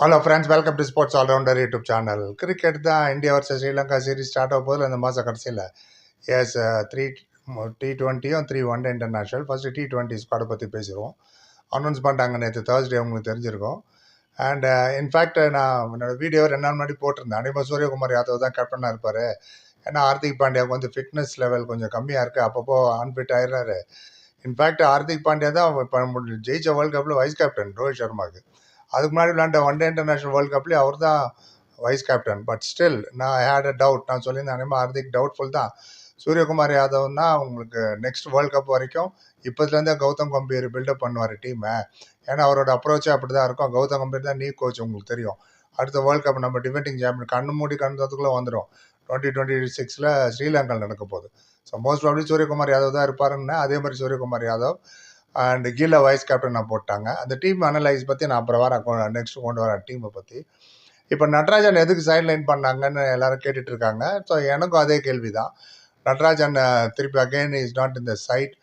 Hello friends welcome to sports allrounder YouTube channel cricket தான் India versus Sri Lanka series start ஆக போதில் இந்த மாதம் கடைசியில். As three T டுவெண்ட்டியும் three one day international first T twenty ஸ்குவாடை பற்றி பேசிடுவோம் announce பண்ணிட்டாங்க நேற்று தேர்ஸ்டே உங்களுக்கு தெரிஞ்சிருக்கும். அண்ட் இன்ஃபேக்ட் uh, நான் என்னோடய வீடியோ ரெண்டு நாள் முன்னாடி போட்டிருந்தேன். அனிமா சூரியகுமார் யாதவ் தான் கேப்டனாக இருப்பார். ஏன்னா ஹார்திக் பாண்டியாவுக்கு வந்து ஃபிட்னஸ் லெவல் கொஞ்சம் கம்மியாக இருக்குது அப்பப்போ அன்ஃபிட் ஆயிடுறாரு. இன்ஃபேக்ட் ஹார்திக் பாண்டியா தான் இப்போ ஜெயிச்ச வேர்ல்ட் கப்பில் வைஸ் கேப்டன் ரோஹித் சர்மாவுக்கு அதுக்கு முன்னாடி விளாண்ட ஒன் டே இன்டர்நேஷனல் வேர்ல்ட் கப்லேயும் அவர் தான் வைஸ் கேப்டன் பட் ஸ்டில் நான் ஹேட் அ டவுட் நான் சொல்லியிருந்தேன் அனிமா ஹார்திக் டவுட்ஃபுல் தான். சூரியகுமார் யாதவ்னா உங்களுக்கு நெக்ஸ்ட் வேர்ல்ட் கப் வரைக்கும் இப்போதுலேருந்தே கௌதம் கம்பீர் பில்டப் பண்ணுவார் டீமை ஏன்னா அவரோட அப்ரோச்சே அப்படி தான் இருக்கும். கௌதம் கம்பீர் தான் நீ கோச் உங்களுக்கு தெரியும். அடுத்த வேர்ல்ட் கப் நம்ம டிஃபெண்டிங் சாம்பியன் கண்ணு மூடி கண்டதுக்குள்ளே வந்துடும் டுவெண்ட்டி டுவெண்ட்டி சிக்ஸில் ஸ்ரீலங்காவில் நடக்க போகுது. So most probably Suryakumar Yadav தான் இருப்பாருன்னு அதே மாதிரி சூரியகுமார் யாதவ் அண்ட் கீழே வைஸ் கேப்டனாக போட்டாங்க. அந்த டீம் அனலைஸ் பற்றி நான் அப்புறம் வரேன். நெக்ஸ்ட் கொண்டு வரேன் டீமை பற்றி இப்போ நட்ராஜன் எதுக்கு சைட் லைன் பண்ணாங்கன்னு எல்லாரும் கேட்டுட்டு இருக்காங்க. ஸோ எனக்கும் அதே கேள்வி தான் நட்ராஜன் திருப்பி அகைன் இஸ் நாட் இந்த சைட்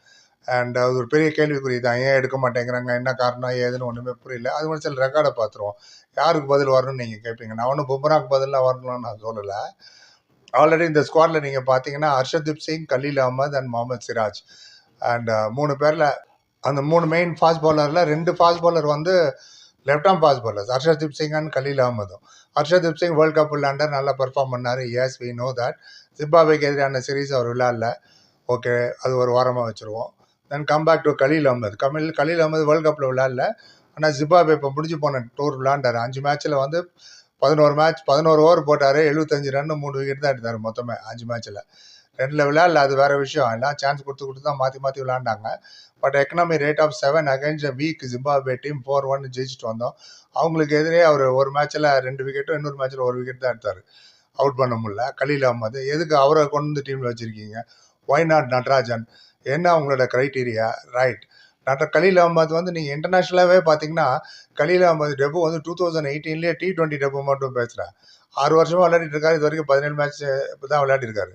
அண்ட் அது ஒரு பெரிய கேள்விக்குறி தான். ஏன் எடுக்க மாட்டேங்கிறாங்க? என்ன காரணம்? ஏதுன்னு ஒன்றுமே புரியல. அது மாதிரி சில ரெக்கார்டை பார்த்துருவோம். யாருக்கு பதில் வரணும்னு நீங்கள் கேட்பீங்க நான் ஒன்றும் பும்ராக்கு பதிலாக வரணும்னு நான் சொல்லலை. ஆல்ரெடி இந்த ஸ்குவாடில் நீங்கள் பார்த்தீங்கன்னா ஹர்ஷதீப் சிங் கலீல் அகமது அண்ட் முகமது சிராஜ். அண்ட் மூணு பேரில் அந்த மூணு மெயின் ஃபாஸ்ட் பவுலரில் ரெண்டு ஃபாஸ்ட் பவுலர் வந்து left arm fast bowlers Harshdeep Singh and Khaleel அகமதும் Harshdeep Singh world cup விளையாண்டர் நல்லா பெர்ஃபார்ம் பண்ணார். எஸ் வி நோ தட் ஜிம்பாபேக்கு எதிரான சீரீஸ் அவர் விளையாடல. ஓகே அது ஒரு வாரமாக வச்சுருவோம். Then come back to Khaleel Ahmed Kamil Khaleel Ahmed world கப்பில் விளையாடல. ஆனால் ஜிம்பாபே இப்போ முடிஞ்சு போன டூர் விளையாண்டார். அஞ்சு மேட்ச்சில் வந்து பதினோரு மேட்ச் பதினோரு ஓவர் போட்டார். எழுபத்தஞ்சு ரன் மூணு விக்கெட் தான் எடுத்தார் மொத்தமே அஞ்சு மேட்ச்சில் ரெண்டில் விளையாடல. அது வேறு விஷயம். எல்லாம் சான்ஸ் கொடுத்து கொடுத்து தான் மாற்றி மாற்றி விளையாண்டாங்க. But economy rate of seven against weak Zimbabwe team four one ஜெயிச்சுட்டு வந்தோம். அவங்களுக்கு எதிரே அவர் ஒரு மேட்ச்சில் ரெண்டு விக்கெட்டும் இன்னொரு மேட்ச்சில் ஒரு விக்கெட் தான் எடுத்தார். அவுட் பண்ண முடியல. கலீல் அகமது எதுக்கு அவரை கொண்டு வந்து டீமில் வச்சுருக்கீங்க? Why not Natarajan? என்ன அவங்களோட க்ரைட்டீரியா ரைட் நட்ட கலீல் அஹமத் வந்து நீங்கள் இன்டர்நேஷ்னலாகவே பார்த்தீங்கன்னா கலீல் அகமது டெபு வந்து டூ தௌசண்ட் எயிட்டீன்லேயே டி டுவெண்ட்டி டெபு மட்டும் பேசுகிறேன் ஆறு வருஷமாக விளையாடிட்டு இருக்காரு. இது வரைக்கும் பதினேழு மேட்ச் இப்போ தான் விளையாடிருக்காரு.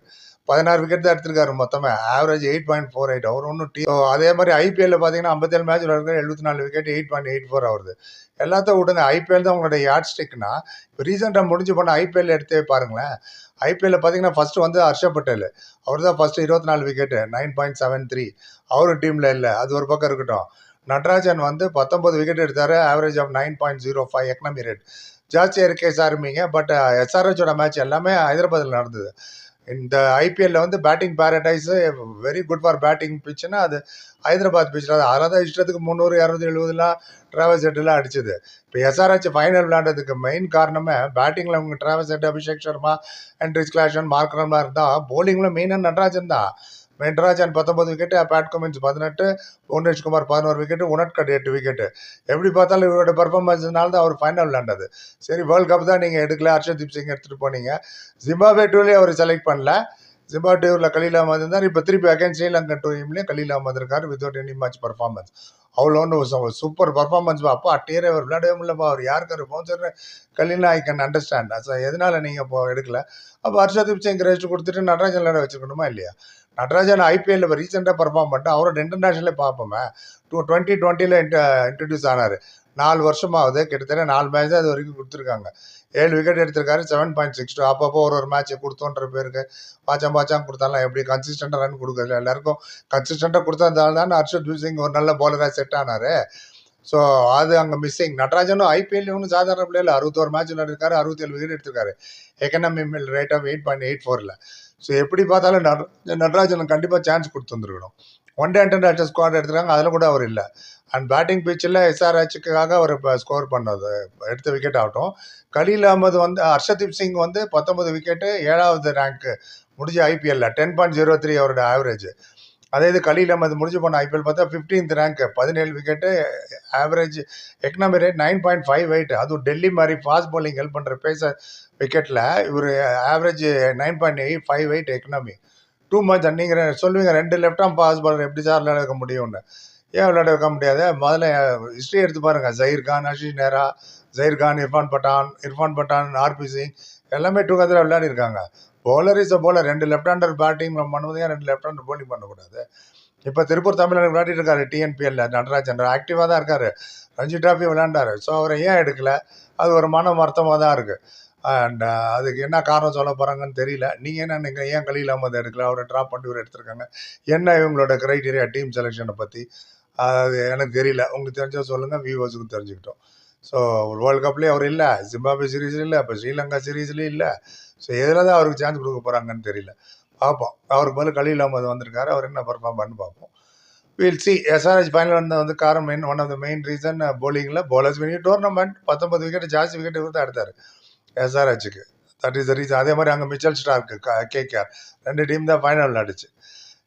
பதினாறு விக்கெட் தான் எடுத்திருக்காரு மொத்தமாக average eight point four eight அவர் ஒன்றும் டீ அதே மாதிரி ஐபிஎல்ல பார்த்தீங்கன்னா ஐம்பத்தேழு மேட்ச் விளையாடுற எழுபத்தி நாலு wicket eight point eight four ஆகுது. எல்லாத்தையும் விடுங்க. ஐபிஎல் தான் உங்களுடைய யார்ட் ஸ்டிக்னா இப்போ ரீசெண்டாக முடிஞ்சு போன ஐபிஎல் எடுத்தே பாருங்களேன். ஐபிஎல்ல பார்த்தீங்கன்னா ஃபஸ்ட்டு வந்து ஹர்ஷப் பட்டேல். அவர் தான் ஃபஸ்ட்டு இருபத்தி நாலு wicket nine point seven three அவரும் டீமில் இல்லை. அது ஒரு பக்கம் இருக்கட்டும். நட்ராஜன் வந்து பத்தொம்பது விக்கெட் எடுத்தார். Average of nine point zero five economy rate ஜாஸ்தியாக இருக்கே சார்மிங்க பட் எஸ்ஆர்ஹெச்சோட மேட்ச் எல்லாமே ஹைதராபாத்தில் நடந்தது. இந்த ஐபிஎல்ல வந்து batting paradise very good for batting பிச்சுன்னா அது ஹைதராபாத் பிச்சில் தான் அதில் தான் இஷ்டத்துக்கு முந்நூறு இரநூத்தி எழுபதுலாம் ட்ராவல்ஸ் ஹெட்லாம் அடிச்சது. இப்போ எஸ்ஆர்ஹெச் ஃபைனல் விளையாண்டதுக்கு மெயின் காரணமே பேட்டிங்கில் அவங்க Travis Head Abhishek Sharma Heinrich Klaasen மார்க்ரம்லாம் இருந்தால் போலிங்கில் மெயினாக நடராஜன் தான். மெட்ராஜன் பத்தொன்பது விக்கெட்டு பேட் கமின்ஸ் பதினெட்டு புவனேஷ் குமார் பதினோரு விக்கெட்டு உனட்கட் எட்டு விக்கெட்டு எப்படி பார்த்தாலும் இவரோட பர்ஃபார்மன்ஸ்னால தான் அவர் ஃபைனல் விளாண்டது சரி வேர்ல்ட் கப் தான் நீங்கள் எடுக்கல. ஹர்ஷதீப் சிங் எடுத்துகிட்டு போனீங்க. ஜிம்பாபே டூலேயே அவர் செலக்ட் பண்ணல. ஜிம்பா கலீல் அகமது இருந்தார். இப்போ திருப்பி அகைன் ஸ்ரீலங்கன் டூர்லேயும் கலீல் அகமது இருக்கார் வித்வுட் எனி மேட்ச் பர்ஃபார்மன்ஸ் அவ்வளோ ஒன்று சூப்பர் பர்ஃபார்மன்ஸ் அப்போ அட்டேரே அவர் விளையாடவே முடியலப்பா. அவர் யாருக்கு bouncer Khaleel I can understand so எதனால நீங்கள் இப்போ எடுக்கல? அப்போ ஹர்ஷதீப் சிங் ரெஸ்ட் கொடுத்துட்டு நடராஜன் விளையாட வச்சுக்கணுமா இல்லையா? நடராஜன் ஐபிஎல்ல இப்போ ரீசெண்டாக பர்ஃபார்ம் பண்ணிட்டு அவரோட இன்டர்நேஷனலே பார்ப்போமே. டூ டுவெண்ட்டி டுவெண்ட்டியில் இன்ட்ரடியூஸ் ஆனார். நாலு வருஷமாவது கிட்டத்தட்ட நாலு மேட்ச் தான் அது வரைக்கும் கொடுத்துருக்காங்க. ஏழு விக்கெட் எடுத்திருக்காரு செவன் பாயிண்ட் சிக்ஸ் டூ அப்பப்போ ஒரு ஒரு மேட்ச் கொடுத்தோன்ற பேருக்கு பாச்சாம் பாச்சாம் கொடுத்தாலும் எப்படி கன்சிஸ்டண்டாக ரன் கொடுக்குறது? எல்லாருக்கும் கன்சிஸ்டண்டாக கொடுத்ததால தான் ஹர்ஷத் சிங் ஒரு நல்ல பவுலராக செட் ஆனார். ஸோ அது அங்கே மிஸ்ஸிங் நடராஜனும் ஐபிஎல் ஒன்றும் சாதாரண பிள்ளைல அறுபத்தோரு மேட்ச் விளையாடிருக்காரு அறுபத்தேழு விக்கெட் எடுத்திருக்காரு. Economy rate of eight point eight ஃபோரில் ஸோ எப்படி பார்த்தாலும் நட நடராஜனுக்கு கண்டிப்பாக சான்ஸ் கொடுத்து வந்துருக்கணும். ஒன் டே இன்டர்நேஷனல் ஸ்குவாட் எடுத்துருக்காங்க. அதில் கூட அவர் இல்லை. அண்ட் பேட்டிங் பிச்சில் எஸ்ஆர்ஹெச்சுக்காக அவர் இப்போ ஸ்கோர் பண்ணது. எடுத்த விக்கெட் ஆகட்டும். கலீல் அகமது வந்து ஹர்ஷதீப் சிங் வந்து பத்தொன்பது விக்கெட்டு ஏழாவது ரேங்க்கு முடிஞ்ச ஐபிஎல்ல டென் பாயிண்ட் ஜீரோ த்ரீ அவரோட ஆவரேஜ் அதே இது கலீல் அகமது முடிஞ்சு போன ஐபிஎல் பார்த்தா ஃபிஃப்டீன்த் ரேங்க் பதினேழு wicket average economy rate nine point five eight அதுவும் டெல்லி மாதிரி ஃபாஸ்ட் bowling ஹெல்ப் பண்ணுற பேச விக்கெட்டில் இவர் average nine point eight five eight economy too much நீங்கள் சொல்லுவீங்க ரெண்டு லெஃப்ட் ஆம் ஃபாஸ்ட் பாலர் எப்படி சார் விளையாட வைக்க முடியும்னு ஏன் விளையாட வைக்க முடியாது? முதல்ல ஹிஸ்ட்ரி எடுத்து பாருங்கள் ஜஹீர் கான் அஷிஷ் நேரா ஜஹீர் கான் இர்ஃபான் பட்டான் இர்ஃபான் பட்டான் ஆர்பி சிங் எல்லாமே டுகெதராக விளையாடிருக்காங்க போலர் இஸ் அ போலர் ரெண்டு லெஃப்ட் ஹேண்டர் பேட்டிங் பண்ணும்போது ஏன் ரெண்டு லெஃப்ட் ஹேண்டர் போலிங் பண்ணக்கூடாது? இப்போ திருப்பூர் தமிழ்நாடு விளையாடிட்டு இருக்காரு டிஎன்பிஎல்ல நடராஜன். ஆக்டிவாக தான் இருக்காரு. ரஞ்சி டிராஃபி விளையாண்டாரு. ஸோ அவரை ஏன் எடுக்கல? அது ஒரு மன மர்த்தமாக தான் இருக்குது அண்ட் uh, அதுக்கு என்ன காரணம் சொல்ல போகிறாங்கன்னு தெரியல. நீங்கள் என்ன நீங்கள் ஏன் கலீல் அகமது எடுக்கல? அவரை ட்ராப் பண்ணி இவர் எடுத்திருக்காங்க. என்ன இவங்களோட க்ரைட்டீரியா டீம் செலெக்ஷனை பற்றி அது எனக்கு தெரியல. உங்களுக்கு தெரிஞ்சால் சொல்லுங்கள் வியூவர்ஸுக்கும் தெரிஞ்சுக்கிட்டோம். ஸோ வேர்ல்டு கப்லேயே அவர் இல்லை. ஜிம்பாபே சீரீஸ்லையும் இல்லை. இப்போ ஸ்ரீலங்கா சீரீஸ்லேயும் இல்லை. ஸோ எதில் தான் அவருக்கு சான்ஸ் கொடுக்க போகிறாங்கன்னு தெரியல. பார்ப்போம். அவருக்கு பதில் கலீல் அகமது வந்திருக்காரு. அவர் என்ன பர்ஃபார்ம் பண்ணு பார்ப்போம். வில் சி எஸ்ஆர்ஹெச் ஃபைனல் வந்த வந்து காரணம் main one of the main reason போலிங்கில் bowlers winning tournament பத்தொம்பது விக்கெட் ஜாஸ்தி விக்கெட் இவர் தான் எடுத்தார். எஸ்ஆர்ஹெச்சுக்கு தட் இஸ் த ரீசன் அதே மாதிரி அங்கே மிச்சல் ஸ்டார்க்கு கேகேஆர் ரெண்டு டீம் தான் ஃபைனல் நடிச்சு.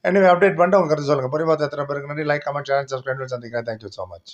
எனவே அப்டேட் பண்ணிட்டு உங்க கருத்து சொல்லுங்கள் பொறிபாத்த எத்தனை பேருக்கு நன்றி. லைக் கமெண்ட் சேனல் சப்ஸ்கிரைப் சந்திக்கிறேன் தேங்க்யூ ஸோ மச்